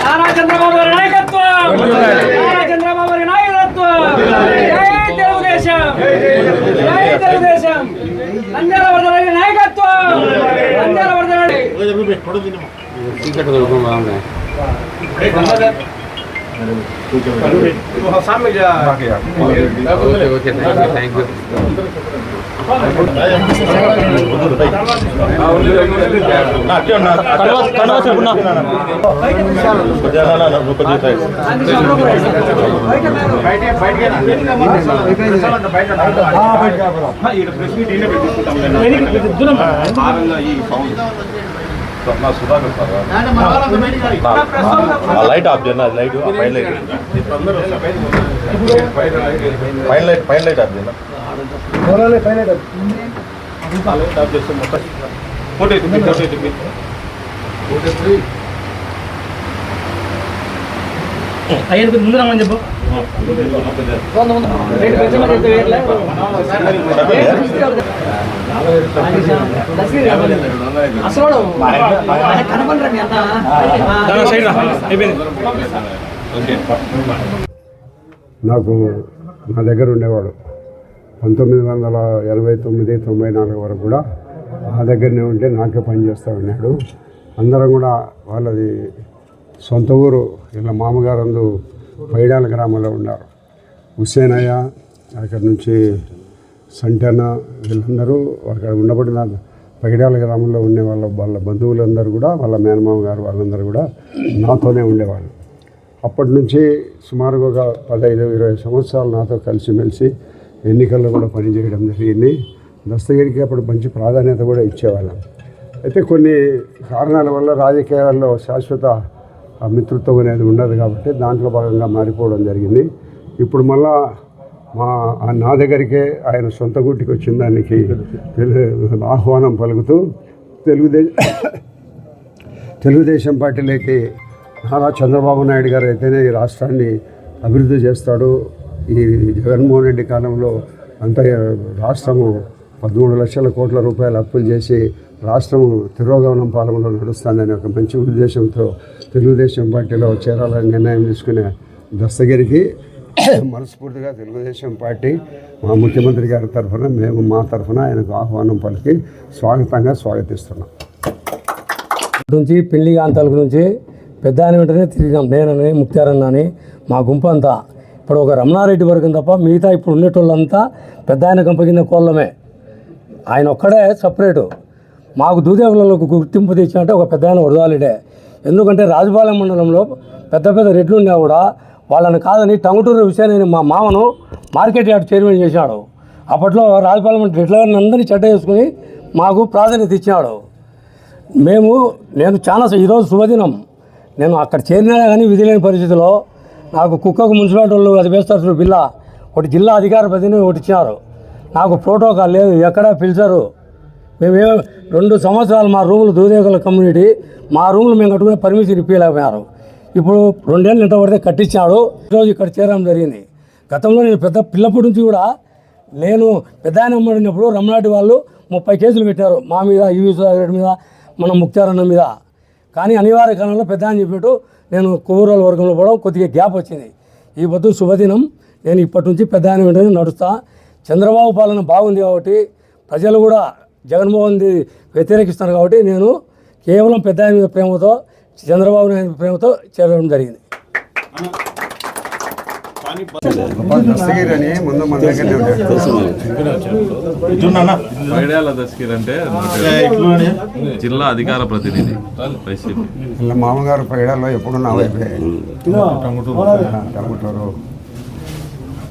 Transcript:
నారా చంద్రబాబు గారి నాయకత్వం నారా చంద్రబాబు గారి నాయకత్వం జై తెలుగుదేశం జై తెలుగుదేశం నంద్యాల వరదరెడ్డి నాయకత్వం నంద్యాల ఓకే థ్యాంక్ యూ దూరం భాగంగా ఈ సౌండ్ వరదరెడ్డి లైట్ ఆఫ్ చేయను లైట్ పైన లైట్ పైన లైట్ పైన లైట్ ఆఫ్ చేయను అయ్యేందుకు ముందు రమ్మని చెప్పు. అసలు నాకు నా దగ్గర ఉండేవాడు. పంతొమ్మిది వందల ఎనభై తొమ్మిది తొంభై నాలుగు వరకు కూడా నా దగ్గరనే ఉంటే నాకే పని చేస్తూ ఉన్నాడు. అందరం కూడా వాళ్ళది సొంత ఊరు ఇలా మామగారు పైడాల గ్రామంలో ఉన్నారు. హుస్సేనయ్య అక్కడ నుంచి సంటన వీళ్ళందరూ అక్కడ ఉండబడిన పైడాల గ్రామంలో ఉండే వాళ్ళ వాళ్ళ బంధువులందరూ కూడా వాళ్ళ మేనమామ గారు వాళ్ళందరూ కూడా నాతోనే ఉండేవాళ్ళు. అప్పటి నుంచి సుమారుగా ఒక పదహైదు ఇరవై సంవత్సరాలు నాతో కలిసిమెలిసి ఎన్నికల్లో కూడా పనిచేయడం జరిగింది. దస్తగిరికి అప్పుడు మంచి ప్రాధాన్యత కూడా ఇచ్చేవాళ్ళం. అయితే కొన్ని కారణాల వల్ల రాజకీయాల్లో శాశ్వత మిత్రత్వం అనేది ఉండదు కాబట్టి దాంట్లో భాగంగా మారిపోవడం జరిగింది. ఇప్పుడు మళ్ళా మా నా దగ్గరికే ఆయన సొంత గుట్టికి వచ్చిన దానికి ఆహ్వానం పలుకుతూ తెలుగుదేశం తెలుగుదేశం పార్టీలోకి నారా చంద్రబాబు నాయుడు గారు అయితేనే ఈ రాష్ట్రాన్ని అభివృద్ధి చేస్తాడు. ఈ జగన్మోహన్ రెడ్డి కాలంలో అంత రాష్ట్రము పదమూడు లక్షల కోట్ల రూపాయలు అప్పులు చేసి రాష్ట్రం తిరోగమనం పాలనలో నడుస్తుందని ఒక మంచి ఉద్దేశంతో తెలుగుదేశం పార్టీలో చేరాలని నిర్ణయం తీసుకునే దస్తగిరికి మనస్ఫూర్తిగా తెలుగుదేశం పార్టీ మా ముఖ్యమంత్రి గారి తరఫున మేము మా తరఫున ఆయనకు ఆహ్వానం పలికి స్వాగతంగా స్వాగతిస్తున్నాం. నుంచి పెళ్ళి ప్రాంతాల నుంచి పెద్ద అని వెంటనే తిరిగినాం. నేనని ముక్తారన్న అని. మా గుంపు అంతా. ఇప్పుడు ఒక రమణారెడ్డి వర్గం తప్ప మిగతా ఇప్పుడు ఉండేటోళ్ళంతా పెద్ద ఆయన గంప కింద కోళ్ళమే. ఆయన ఒక్కడే సపరేటు. మాకు దూదేవులకు గుర్తింపు తెచ్చినట్టే ఒక పెద్ద ఆయన ఎందుకంటే రాజపాలెం మండలంలో పెద్ద పెద్ద రెడ్లు ఉన్నా కూడా వాళ్ళని కాదని టంగుటూరు విషయాన్ని మా మామను మార్కెట్ యార్డ్ చైర్మన్ చేశాడు. అప్పట్లో రాజపాలెం రెడ్లని అందరినీ చెడ్డ చేసుకుని మాకు ప్రాధాన్యత ఇచ్చినాడు మేము నేను చాలా ఈరోజు శుభదినం. నేను అక్కడ చేరినా కానీ విధి లేని పరిస్థితిలో నాకు కుక్కకు మున్సిపాలిటీ వాళ్ళు అది వేస్తారు బిల్లా. ఒకటి జిల్లా అధికార ప్రతినిధి ఒకటి ఇచ్చినారు నాకు ప్రోటోకాల్ లేదు ఎక్కడా పిలిచారు. మేమే రెండు సంవత్సరాలు మా రూములు దూదేగల కమ్యూనిటీ మా రూములు మేము కట్టుకునే పర్మిషన్ ఇప్పలేకపోయారు ఇప్పుడు రెండేళ్ళు ఇంట పడితే కట్టించాడు. ఈరోజు ఇక్కడ చేరడం జరిగింది. గతంలో నేను పెద్ద పిల్లప్పటి నుంచి కూడా నేను పెద్ద ఆయన అమ్మడినప్పుడు రమణాటి వాళ్ళు ముప్పై కేసులు పెట్టారు మా మీద ఈవీ సుధాకర్ మీద మన ముక్తారన్న మీద. కానీ అనివార్య కాలంలో పెద్ద అని చెప్పినట్టు నేను కొవ్వూరుల వర్గంలో కూడా కొద్దిగా గ్యాప్ వచ్చింది. ఈ పొద్దు శుభదినం. నేను ఇప్పటి నుంచి పెద్ద ఆయన వెంటనే నడుస్తా. చంద్రబాబు పాలన బాగుంది కాబట్టి ప్రజలు కూడా జగన్మోహన్ రెడ్డి వ్యతిరేకిస్తున్నారు కాబట్టి నేను కేవలం పెద్ద ఆయన మీద ప్రేమతో చంద్రబాబు నాయుడు ప్రేమతో చేరడం జరిగింది. దస్తగిరి అని ముందు మన దగ్గరనే ఉంటాడు పైడాల దస్కీర్ అంటే జిల్లా అధికార ప్రతినిధి మామగారు పైడాల్లో ఎప్పుడు నా వైపే టంగుటూరు.